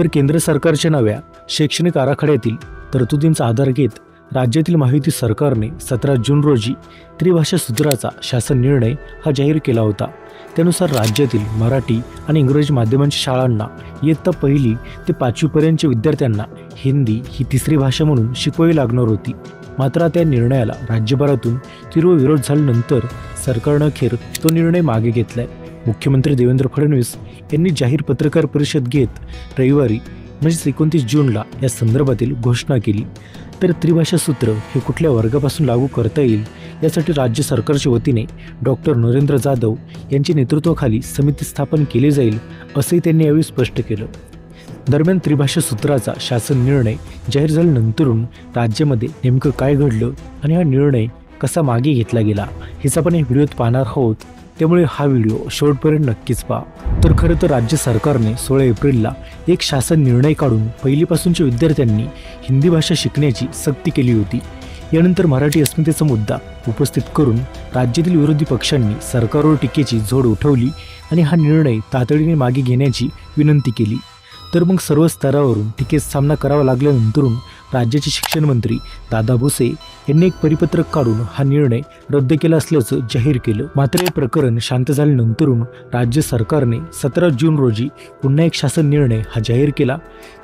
तर केंद्र सरकारच्या नव्या शैक्षणिक आराखड्यातील तरतुदींचा आधार घेत राज्यातील माहिती सरकारने सतरा जून रोजी त्रिभाषा सूत्राचा शासन निर्णय हा जाहीर केला होता. त्यानुसार राज्यातील मराठी आणि इंग्रजी माध्यमांच्या शाळांना इयत्ता पहिली ते पाचवीपर्यंतच्या विद्यार्थ्यांना हिंदी ही तिसरी भाषा म्हणून शिकवावी लागणार होती. मात्र त्या निर्णयाला राज्यभरातून तीव्र विरोध झाल्यानंतर सरकारनं अखेर तो निर्णय मागे घेतलाय. मुख्यमंत्री देवेंद्र फडणवीस यांनी जाहीर पत्रकार परिषद घेत रविवारी म्हणजेच एकोणतीस जूनला या संदर्भातील घोषणा केली. तर त्रिभाषा सूत्र हे कुठल्या वर्गापासून लागू करता येईल यासाठी राज्य सरकारच्या वतीने डॉक्टर नरेंद्र जाधव यांच्या नेतृत्वाखाली समिती स्थापन केली जाईल असंही त्यांनी यावेळी स्पष्ट केलं. दरम्यान त्रिभाषा सूत्राचा शासन निर्णय जाहीर झाल्यानंतरून राज्यामध्ये नेमकं काय घडलं आणि हा निर्णय कसा मागे घेतला गेला हेच आपण या व्हिडिओत पाहणार आहोत. त्यामुळे हा व्हिडिओ शेवटपर्यंत नक्कीच पहा. तर खरं तर राज्य सरकारने सोळा एप्रिलला एक शासन निर्णय काढून पहिलीपासूनच्या विद्यार्थ्यांनी हिंदी भाषा शिकण्याची सक्ती केली होती. यानंतर मराठी अस्मितेचा मुद्दा उपस्थित करून राज्यातील विरोधी पक्षांनी सरकारवर टीकेची झोड उठवली आणि हा निर्णय तातडीने मागे घेण्याची विनंती केली. तर मग सर्व स्तरावरून टीकेत सामना करावा लागल्यानंतरून राज्याचे शिक्षण मंत्री दादा भुसे यांनी एक परिपत्रक काढून हा निर्णय रद्द केला असल्याचं जाहीर केलं. मात्र हे प्रकरण शांत झाल्यानंतरून राज्य सरकारने सतरा जून रोजी पुन्हा एक शासन निर्णय हा जाहीर केला.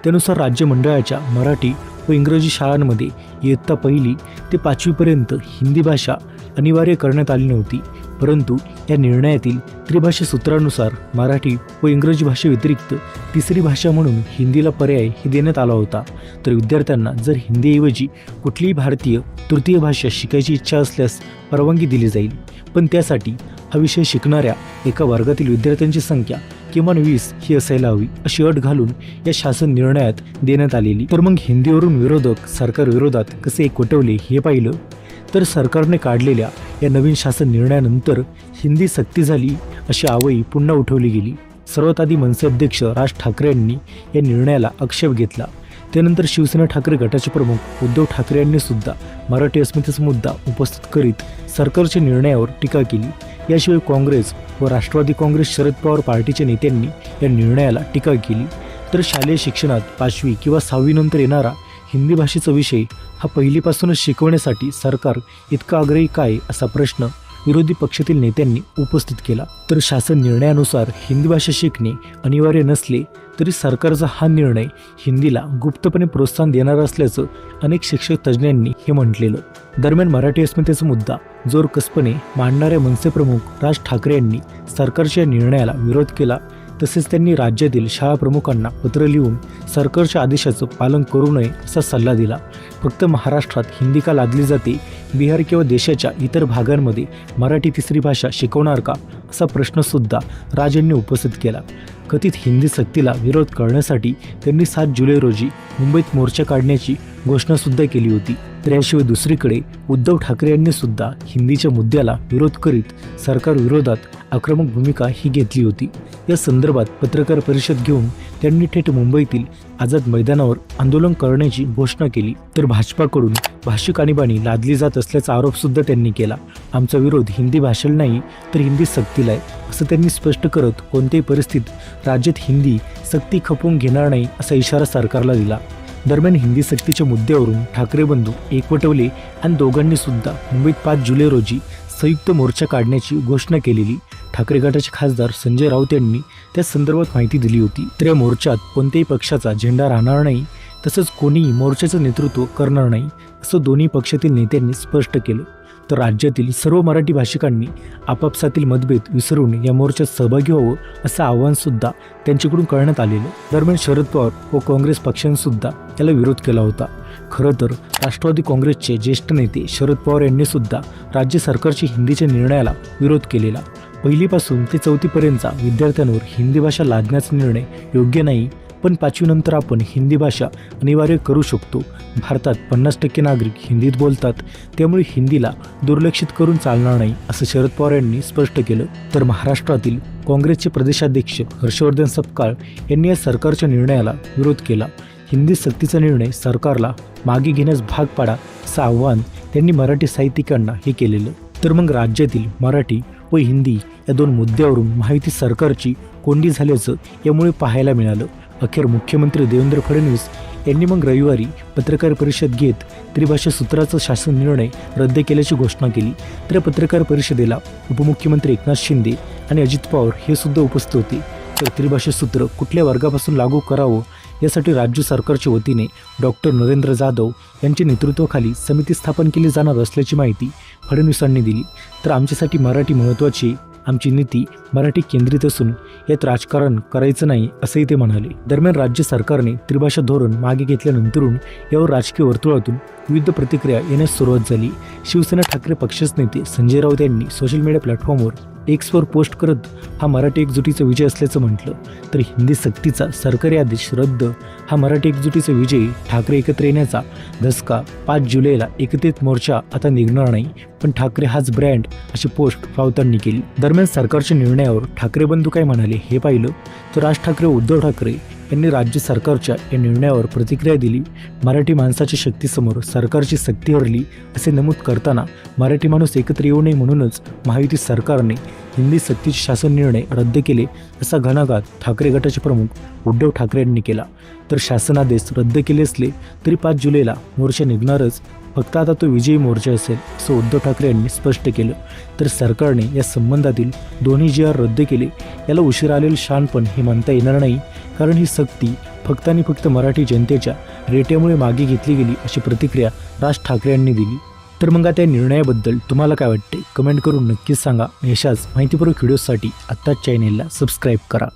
त्यानुसार राज्य मंडळाच्या मराठी व इंग्रजी शाळांमध्ये इयत्ता पहिली ते पाचवीपर्यंत हिंदी भाषा अनिवार्य करण्यात आली नव्हती. परंतु या निर्णयातील त्रिभाषा सूत्रानुसार मराठी व इंग्रजी भाषेव्यतिरिक्त तिसरी भाषा म्हणून हिंदीला पर्याय ही देण्यात आला होता. तर विद्यार्थ्यांना जर हिंदीऐवजी कुठलीही भारतीय तृतीय भाषा शिकायची इच्छा असल्यास परवानगी दिली जाईल. पण त्यासाठी हा विषय शिकणाऱ्या एका वर्गातील विद्यार्थ्यांची संख्या किमान वीस ही असायला हवी अशी अट घालून या शासन निर्णयात देण्यात आलेली. तर मग हिंदीवरून विरोधक सरकार विरोधात कसे एकवटवले हे पाहिलं? तर सरकारने काढलेल्या या नवीन शासन निर्णयानंतर हिंदी सक्ती झाली अशी आवई पुन्हा उठवली गेली. सर्वात आधी मनसे अध्यक्ष राज ठाकरे यांनी या निर्णयाला आक्षेप घेतला. त्यानंतर शिवसेना ठाकरे गटाचे प्रमुख उद्धव ठाकरे यांनी सुद्धा मराठी अस्मितेचा मुद्दा उपस्थित करीत सरकारच्या निर्णयावर टीका केली. याशिवाय काँग्रेस व राष्ट्रवादी काँग्रेस शरद पवार पार्टीच्या नेत्यांनी या निर्णयाला टीका केली. तर शालेय शिक्षणात पाचवी किंवा सहावीनंतर येणारा हिंदी भाषेचा विषय हा पहिलीपासूनच शिकवण्यासाठी सरकार इतका आग्रही काय असा प्रश्न विरोधी पक्षातील नेत्यांनी उपस्थित केला. तर शासन निर्णयानुसार हिंदी भाषा शिकणे अनिवार्य नसले तरी सरकारचा हा निर्णय हिंदीला गुप्तपणे प्रोत्साहन देणार असल्याचं अनेक शिक्षक तज्ज्ञांनी हे म्हटलेलं. दरम्यान मराठी अस्मितेचा मुद्दा जोरकसपणे मांडणाऱ्या मनसे प्रमुख राज ठाकरे यांनी सरकारच्या या निर्णयाला विरोध केला तसेच त्यांनी राज्यातील शाळा प्रमुखांना पत्र लिहून सरकारच्या आदेशाचं पालन करू नये असा सल्ला दिला. फक्त महाराष्ट्रात हिंदी का लादली जाते बिहार किंवा देशाच्या इतर भागांमध्ये मराठी तिसरी भाषा शिकवणार का असा प्रश्नसुद्धा राजांनी उपस्थित केला. कथित हिंदी सक्तीला विरोध करण्यासाठी त्यांनी सात जुलै रोजी मुंबईत मोर्चा काढण्याची घोषणासुद्धा केली होती. तर याशिवाय दुसरीकडे उद्धव ठाकरे यांनी सुद्धा हिंदीच्या मुद्द्याला विरोध करीत सरकार विरोधात आक्रमक भूमिका ही घेतली होती. या संदर्भात पत्रकार परिषद घेऊन त्यांनी थेट मुंबईतील आझाद मैदानावर आंदोलन करण्याची घोषणा केली. तर भाजपाकडून भाषिक आणीबाणी लादली जात असल्याचा आरोप सुद्धा त्यांनी केला. आमचा विरोध हिंदी भाषेला नाही तर हिंदी सक्तीला आहे असं त्यांनी स्पष्ट करत कोणत्याही परिस्थितीत राज्यात हिंदी सक्ती खपवून घेणार नाही असा इशारा सरकारला दिला. दरम्यान हिंदी सक्तीच्या मुद्द्यावरून ठाकरे बंधू एकवटवले आणि दोघांनी सुद्धा मुंबईत पाच जुलै रोजी संयुक्त मोर्चा काढण्याची घोषणा केलेली. ठाकरे गटाचे खासदार संजय राऊत यांनी त्या संदर्भात माहिती दिली होती. तर या मोर्चात कोणत्याही पक्षाचा झेंडा राहणार नाही तसंच कोणीही मोर्चाचं नेतृत्व करणार नाही असं दोन्ही पक्षातील नेत्यांनी स्पष्ट केलं. तर राज्यातील सर्व मराठी भाषिकांनी आपापसातील मतभेद विसरून या मोर्चात सहभागी व्हावं असं आव्हानसुद्धा त्यांच्याकडून करण्यात आलेलं. दरम्यान शरद पवार व काँग्रेस पक्षांनीसुद्धा याला विरोध केला होता. खरं तर राष्ट्रवादी काँग्रेसचे ज्येष्ठ नेते शरद पवार यांनी सुद्धा राज्य सरकारच्या हिंदीच्या निर्णयाला विरोध केलेला. पहिलीपासून ते चौथीपर्यंतचा विद्यार्थ्यांवर हिंदी भाषा लादण्याचा निर्णय योग्य नाही पण पाचवीनंतर आपण हिंदी भाषा अनिवार्य करू शकतो. भारतात पन्नास टक्के नागरिक हिंदीत बोलतात त्यामुळे हिंदीला दुर्लक्षित करून चालणार नाही असं शरद पवार यांनी स्पष्ट केलं. तर महाराष्ट्रातील काँग्रेसचे प्रदेशाध्यक्ष हर्षवर्धन सपकाळ यांनी या सरकारच्या निर्णयाला विरोध केला. हिंदी सक्तीचा निर्णय सरकारला मागे घेण्यास भाग पाडा असं आव्हान त्यांनी मराठी साहित्यिकांना हे केलेलं. तर मग राज्यातील मराठी व हिंदी या दोन मुद्द्यावरून माहिती सरकारची कोंडी झाल्याचं यामुळे पाहायला मिळालं. अखेर मुख्यमंत्री देवेंद्र फडणवीस यांनी मग रविवारी पत्रकार परिषद घेत त्रिभाषा सूत्राचा शासन निर्णय रद्द केल्याची घोषणा केली. तर पत्रकार परिषदेला उपमुख्यमंत्री एकनाथ शिंदे आणि अजित पवार हे सुद्धा उपस्थित होते. तर त्रिभाषा सूत्र कुठल्या वर्गापासून लागू करावं यासाठी राज्य सरकारच्या वतीने डॉक्टर नरेंद्र जाधव यांच्या नेतृत्वाखाली समिती स्थापन केली जाणार असल्याची माहिती फडणवीसांनी दिली. तर आमच्यासाठी मराठी महत्त्वाची आमची नीती मराठी केंद्रित असून यात राजकारण करायचं नाही असंही ते म्हणाले. दरम्यान राज्य सरकारने त्रिभाषा धोरण मागे घेतल्यानंतरून यावर राजकीय वर्तुळातून विविध प्रतिक्रिया येण्यास सुरुवात झाली. शिवसेना ठाकरे पक्षाचे नेते संजय राऊत यांनी सोशल मीडिया प्लॅटफॉर्मवर एक्सवर पोस्ट करत हा मराठी एकजुटीचा विजय असल्याचं म्हटलं तर हिंदी सक्तीचा सरकारी आदेश रद्द हा मराठी एकजुटीचा विजय ठाकरे एकत्र येण्याचा धसका पाच जुलैला एकत्रित मोर्चा आता निघणार नाही पण ठाकरे हाच ब्रँड अशी पोस्ट राऊतांनी केली. दरम्यान सरकारच्या निर्णयावर ठाकरे बंधू काय म्हणाले हे पाहिलं तर राज ठाकरे उद्धव ठाकरे यांनी राज्य सरकारच्या या निर्णयावर प्रतिक्रिया दिली. मराठी माणसाच्या शक्तीसमोर सरकारची सक्ती हरली असे नमूद करताना मराठी माणूस एकत्र येऊ नये म्हणूनच महायुती सरकारने हिंदी सक्तीचे शासन निर्णय रद्द केले असा घणाघात ठाकरे गटाचे प्रमुख उद्धव ठाकरे यांनी केला. तर शासनादेश रद्द केले असले तरी पाच जुलैला मोर्चा निघणारच फक्त आता तो विजयी मोर्चा असेल असं उद्धव ठाकरे यांनी स्पष्ट केलं. तर सरकारने या संबंधातील दोन्ही जी आर रद्द केले याला उशीर आलेलं शानपण हे म्हणता येणार नाही कारण ही सक्ती फक्त आणि फक्त मराठी जनतेच्या रेट्यामुळे मागे घेतली गेली अशी प्रतिक्रिया राज ठाकरे यांनी दिली. तर मग आता या निर्णयाबद्दल तुम्हाला काय वाटते कमेंट करून नक्कीच सांगा. अशाच माहितीपूर्वक व्हिडिओसाठी आत्ताच चॅनेलला सबस्क्राईब करा.